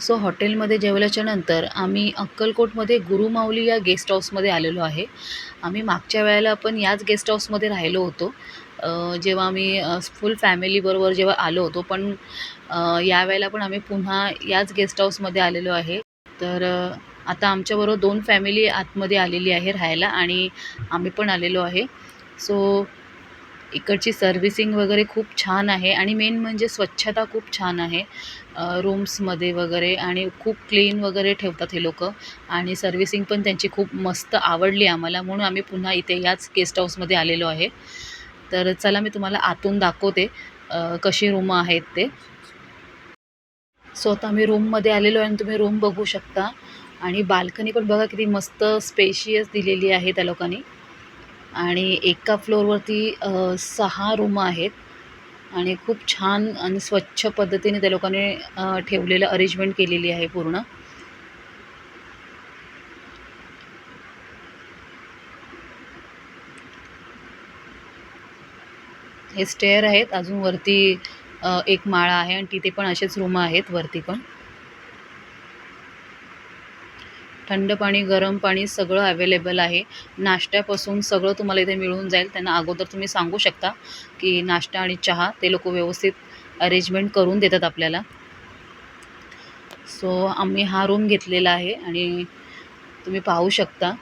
So हॉटेलमध्ये जेवल्याच्या नंतर आम्ही अक्कलकोटमध्ये गुरुमाऊली या गेस्ट हाऊसमध्ये आलेलो आहे. आम्ही मागच्या वेळेला आपण याच गेस्ट हाऊसमध्ये राहिलो होतो. जेव्हा आम्ही फुल फॅमिलीबरोबर जेव्हा आलो होतो पण यावेळेला पण आम्ही पुन्हा याच गेस्ट हाऊसमध्ये आलेलो आहे. तर आता आमच्याबरोबर दोन फॅमिली आतमध्ये आलेली आहे राहायला आणि आम्ही पण आलेलो आहे. सो इकडची सर्व्हिसिंग वगैरे खूप छान आहे आणि मेन म्हणजे स्वच्छता खूप छान आहे. रूम्समध्ये वगैरे आणि खूप क्लीन वगैरे ठेवतात हे लोक आणि सर्व्हिसिंग पण त्यांची खूप मस्त आवडली आम्हाला म्हणून आम्ही पुन्हा इथे याच गेस्ट हाऊसमध्ये आलेलो आहे. तर चला मी तुम्हाला आतून दाखवते कशी रूम आहेत ते. सो आता आम्ही रूममध्ये आलेलो आहे आणि तुम्ही रूम बघू शकता. आणि बाल्कनी पण बघा किती मस्त स्पेशियस दिलेली आहे त्या लोकांनी. आणि एका फ्लोअरवरती सहा रूम आहेत. आणि खूप छान आणि स्वच्छ पद्धतीने त्या लोकांनी ठेवलेलं अरेंजमेंट केलेली आहे पूर्ण. हे स्टेअर आहेत. अजून वरती एक माळा आहे आणि तिथे पण असेच रूम आहेत वरती पण. थंड पाणी गरम पाणी सगळं अवेलेबल आहे. नाश्त्यापासून सगळं तुम्हाला इथे मिळून जाईल. त्यांना अगोदर तुम्ही सांगू शकता की नाश्ता आणि चहा ते लोक व्यवस्थित अरेंजमेंट करून देतात आपल्याला. सो आम्ही हा रूम घेतलेला आहे आणि तुम्ही पाहू शकता.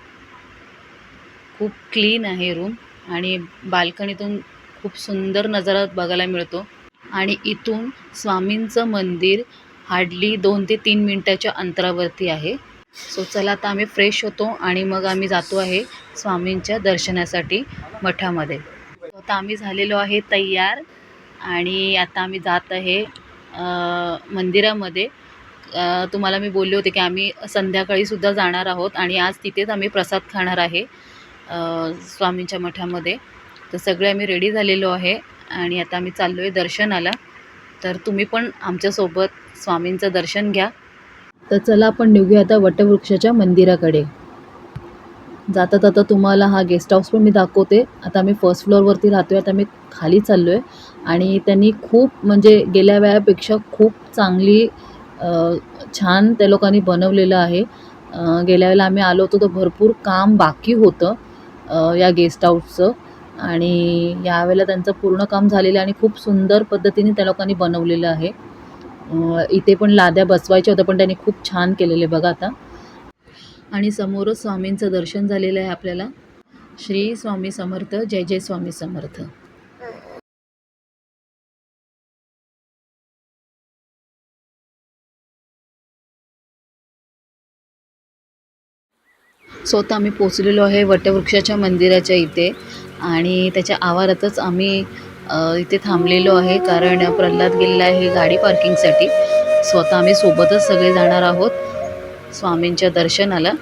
खूप क्लीन आहे रूम आणि बाल्कनीतून खूप सुंदर नजारा बघायला मिळतो. आणि इथून स्वामींचं मंदिर हार्डली दोन ते तीन मिनटाच्या अंतरावरती आहे. सो चला आता आम्ही फ्रेश होतो आणि मग आम्ही जातो आहे स्वामींच्या दर्शनासाठी मठामध्ये. आता आम्ही झालेलो आहे तयार आणि आता आम्ही जात आहे मंदिरामध्ये. तुम्हाला मी बोलले होते की आम्ही संध्याकाळीसुद्धा जाणार आहोत आणि आज तिथेच आम्ही प्रसाद खाणार आहे स्वामींच्या मठामध्ये. तर सगळे आम्ही रेडी झालेलो आहे आणि आता आम्ही चाललो आहे दर्शनाला. तर तुम्ही पण आमच्यासोबत स्वामींचं दर्शन घ्या. तर चला आपण निघूया आता वटवृक्षाच्या मंदिराकडे. जाता जाता तुम्हाला हा गेस्ट हाऊस पण मी दाखवते. आता आम्ही फर्स्ट फ्लोअरवरती राहतो आहे आता मी खाली चाललो आहे आणि त्यांनी खूप म्हणजे गेल्या वेळापेक्षा खूप चांगली छान त्या लोकांनी बनवलेलं आहे. गेल्या वेळेला आम्ही आलो होतो तर भरपूर काम बाकी होतं या गेस्ट हाऊसचं आणि यावेळेला त्यांचं पूर्ण काम झालेलं आहे आणि खूप सुंदर पद्धतीने त्या लोकांनी बनवलेलं आहे. इथे पण लाद्या बसवायच्या होत्या पण त्यांनी खूप छान केलेले बघा आता. आणि समोरच स्वामींचं दर्शन झालेलं आहे आपल्याला. श्री स्वामी समर्थ जय जय स्वामी समर्थ. सो आता आम्ही पोचलेलो आहे वटवृक्षाच्या मंदिराच्या इथे. आणि त्याच्या आवारातच आम्ही इथे थांबलेलो आहे कारण प्रल्हाद गेलेला आहे गाडी पार्किंगसाठी स्वतः आम्ही सोबतच सगळे जाणार आहोत स्वामींच्या दर्शनाला.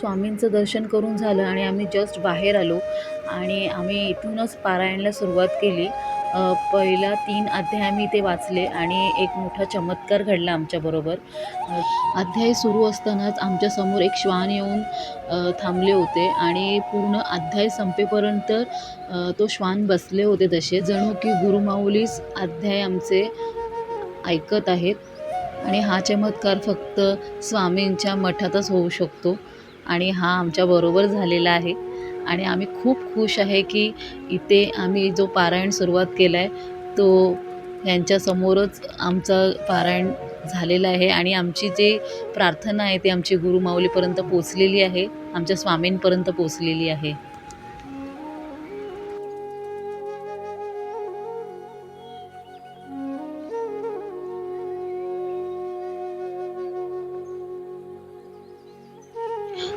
स्वामींचं दर्शन करून झालं आणि आम्ही जस्ट बाहेर आलो. आणि आम्ही इथूनच पारायणला सुरुवात केली. पहिला तीन अध्याय आम्ही इथे वाचले आणि एक मोठा चमत्कार घडला आमच्याबरोबर अध्याय सुरू असतानाच आमच्यासमोर एक श्वान येऊन थांबले होते आणि पूर्ण अध्याय संपेपर्यंत तो श्वान बसले होते तसे. जणू की गुरुमाऊलीस अध्याय आमचे ऐकत आहेत. आणि हा चमत्कार फक्त स्वामींच्या मठातच होऊ शकतो. आणि हा आमच्याबरोबर झालेला आहे. आणि आम्ही खूप खुश आहे की इथे आम्ही जो पारायण सुरुवात केला आहे तो यांच्यासमोरच आमचं पारायण झालेलं आहे. आणि आमची जी प्रार्थना आहे ती आमची गुरुमाऊलीपर्यंत पोचलेली आहे आमच्या स्वामींपर्यंत पोचलेली आहे.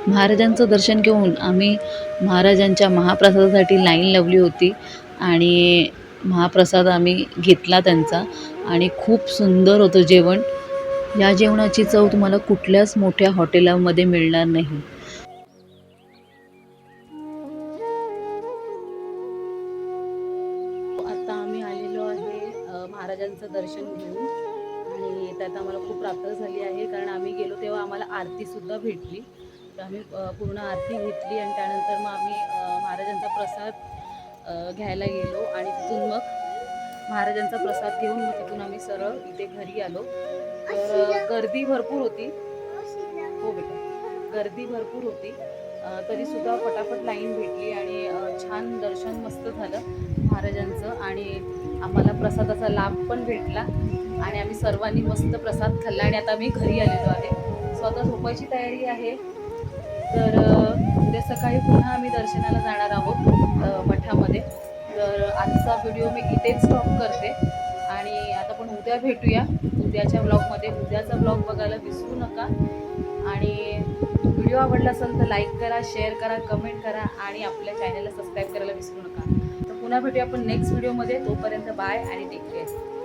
महाराजांचं दर्शन घेऊन आम्ही महाराजांच्या महाप्रसादासाठी लाईन लावली होती आणि महाप्रसाद आम्ही घेतला त्यांचा आणि खूप सुंदर होतं जेवण. या जेवणाची चव तुम्हाला कुठल्याच मोठ्या हॉटेलामध्ये मिळणार नाही. आता आम्ही आलेलो आहे महाराजांचं दर्शन घेऊन. आणि त्यात आम्हाला खूप प्राप्त झाली आहे कारण आम्ही गेलो तेव्हा आम्हाला आरतीसुद्धा भेटली. तर आम्ही पूर्ण आरती घेतली आणि त्यानंतर मग आम्ही महाराजांचा प्रसाद घ्यायला गेलो आणि तिथून मग महाराजांचा प्रसाद घेऊन मग तिथून आम्ही सरळ इथे घरी आलो. तर गर्दी भरपूर होती. हो बेटा. गर्दी भरपूर होती. तरीसुद्धा फटाफट लाईन भेटली आणि छान दर्शन मस्त झालं महाराजांचं आणि आम्हाला प्रसादाचा लाभ पण भेटला आणि आम्ही सर्वांनी मस्त प्रसाद खाल्ला आणि आता आम्ही घरी आलेलो आहे. स्वतः झोपायची तयारी आहे. तर उद्या सकाळी पुन्हा आम्ही दर्शनाला जाणार आहोत मठामध्ये. तर आजचा व्हिडिओ मी इथेच स्टॉप करते. आणि आता पण उद्या भेटूया उद्याच्या ब्लॉगमध्ये उद्याचा ब्लॉग बघायला विसरू नका. आणि व्हिडिओ आवडला असेल तर लाईक करा शेअर करा कमेंट करा आणि आपल्या चॅनलला सबस्क्राईब करायला विसरू नका. तर पुन्हा भेटूया आपण नेक्स्ट व्हिडिओमध्ये तोपर्यंत बाय आणि टेक केअर